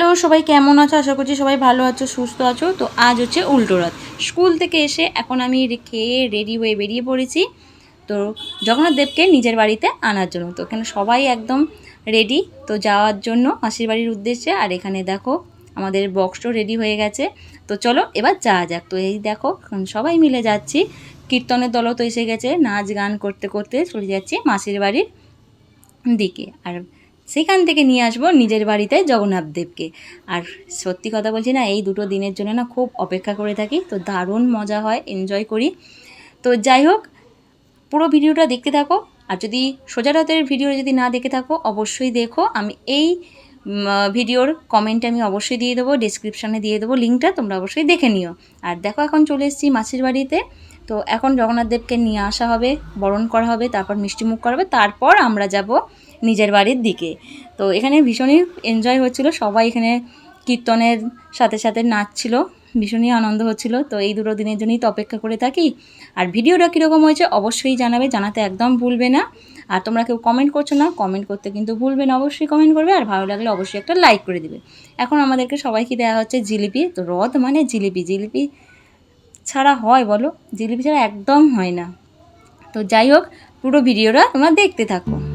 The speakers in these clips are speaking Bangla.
হ্যালো, সবাই কেমন আছো? আশা করছি সবাই ভালো আছো, সুস্থ আছো। তো আজ হচ্ছে উল্টো রাত স্কুল থেকে এসে এখন আমি খেয়ে রেডি হয়ে বেরিয়ে পড়েছি। তো জগন্নাথ দেবকে নিজের বাড়িতে আনার জন্য। তো এখানে সবাই একদম রেডি। তো যাওয়ার জন্য মাসির বাড়ির উদ্দেশ্যে। আর এখানে দেখো, আমাদের বক্সটাও রেডি হয়ে গেছে। তো চলো, এবার যাওয়া যাক। তো এই দেখো সবাই মিলে যাচ্ছি। কীর্তনের দলও তো এসে গেছে। নাচ গান করতে করতে চলে যাচ্ছি মাসির বাড়ির দিকে। আর সেখান থেকে নিয়ে আসব নিজের বাড়িতে জগন্নাথ দেবকে। আর সত্যি কথা বলছি না, এই দুটো দিনের জন্য না খুব অপেক্ষা করে থাকি, তো দারুণ মজা হয় এনজয় করি। তো যাই হোক, পুরো ভিডিওটা দেখতে থাকো, আর যদি সোজা রাতের ভিডিও যদি না দেখে থাকো, অবশ্যই দেখো। আমি এই ভিডিওর কমেন্ট আমি অবশ্যই দিয়ে দেবো ডিসক্রিপশানে দিয়ে দেবো লিঙ্কটা তোমরা অবশ্যই দেখে নিও। আর দেখো, এখন চলে এসেছি মাসির বাড়িতে। তো এখন জগন্নাথ দেবকে নিয়ে আসা হবে, বরণ করা হবে, তারপর মিষ্টিমুখ করা হবে, তারপর আমরা যাব নিজের বাড়ির দিকে। তো এখানে ভীষণই এনজয় হচ্ছিল, সবাই এখানে কীর্তনের সাথে সাথে নাচছিল, ভীষণই আনন্দ হচ্ছিল। তো এই দুটো দিনের জন্যই তো অপেক্ষা করে থাকি। আর ভিডিওটা কীরকম হয়েছে অবশ্যই জানাবে, জানাতে একদম ভুলবে না। আর তোমরা কেউ কমেন্ট করছ না কমেন্ট করতে কিন্তু ভুলবে না, অবশ্যই কমেন্ট করবে। আর ভালো লাগলে অবশ্যই একটা লাইক করে দিবে। এখন আমাদেরকে সবাইকে দেওয়া হচ্ছে জিলিপি। তো রথ মানে জিলিপি জিলিপি ছাড়া হয় বলো? জিলিপি ছাড়া একদম হয় না। তো যাই হোক, পুরো ভিডিওটা তোমরা দেখতে থাকো।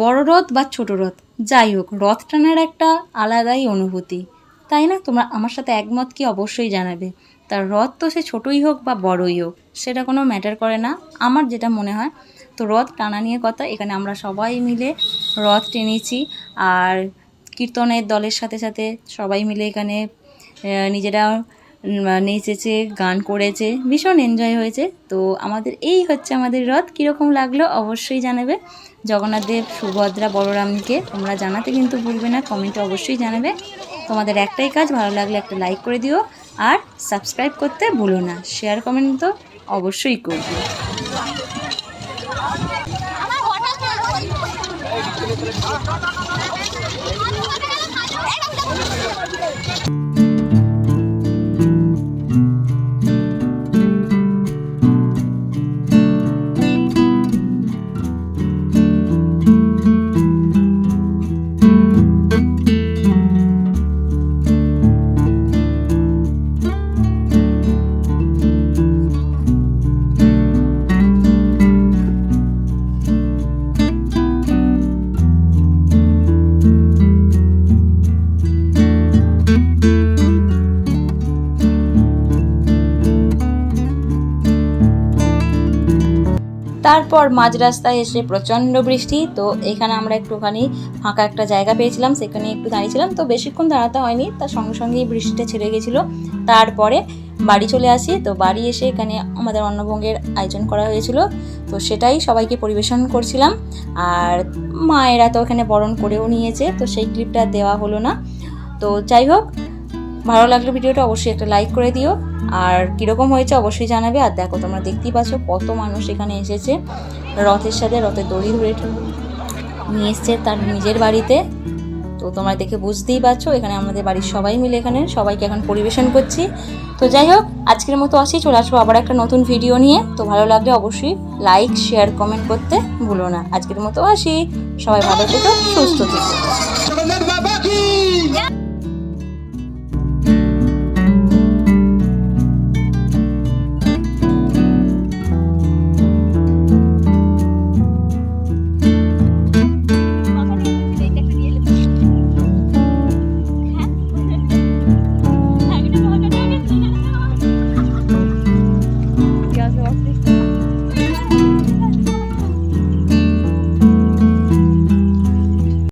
বড় রথ বা ছোট রথ, যাই হোক, রথ টানার একটা আলাদাই অনুভূতি। তাই না? তোমরা আমার সাথে একমত কি অবশ্যই জানাবে। তার রথ তো সে ছোটই হোক বা বড়ই হোক, সেটা কোনো ম্যাটার করে না। আমার যেটা মনে হয়, তো রথ টানা নিয়ে কথা, এখানে আমরা সবাই মিলে রথ টেনেছি আর কীর্তনের দলের সাথে সাথে সবাই মিলে এখানে নিজেরা নেচেছে, গান করেছে, ভীষণ এনজয় হয়েছে। তো আমাদের এই হচ্ছে আমাদের রথ। কীরকম লাগল অবশ্যই জানাবে। জগন্নাথ দেব, সুভদ্রা, বলরামকে তোমরা জানাতে কিন্তু ভুলবে না কমেন্টে অবশ্যই জানাবে। তোমাদের একটাই কাজ, ভালো লাগলে একটা লাইক করে দিও। আর সাবস্ক্রাইব করতে ভুলো না শেয়ার কমেন্ট তো অবশ্যই করবে। তারপর মাঝ রাস্তায় এসে প্রচণ্ড বৃষ্টি, তো এখানে আমরা একটুখানি ফাঁকা একটা জায়গা পেয়েছিলাম, সেখানে একটু দাঁড়িয়েছিলাম, তো বেশিক্ষণ দাঁড়াতে হয়নি, তার সঙ্গে সঙ্গেই বৃষ্টিটা ছেড়ে গেছিল। তারপরে বাড়ি চলে আসি, তো বাড়ি এসে এখানে আমাদের অন্নভঙ্গের আয়োজন করা হয়েছিল, তো সেটাই সবাইকে পরিবেশন করছিলাম। আর মায়েরা তো এখানে বরণ করেও নিয়েছে, তো সেই ক্লিপটা দেওয়া হলো না। তো যাই হোক, ভালো লাগলে ভিডিওটা, অবশ্যই একটা লাইক করে দিও। আর কীরকম হয়েছে অবশ্যই জানাবে। আর দেখো, তোমরা দেখতেই পাচ্ছ কত মানুষ এখানে এসেছে। রথের সাথে রথের দড়ি ধরে নিয়ে এসছে তার নিজের বাড়িতে। তো তোমরা দেখে বুঝতেই পারছ, এখানে আমাদের বাড়ির সবাই মিলে এখানে, সবাইকে এখন পরিবেশন করছি। তো যাই হোক, আজকের মতো আসি, চলে আসব আবার একটা নতুন ভিডিও নিয়ে। তো ভালো লাগলে অবশ্যই লাইক শেয়ার কমেন্ট করতে ভুলো না। আজকের মতো আসি, সবাই ভালো থেকো, সুস্থ থেকো।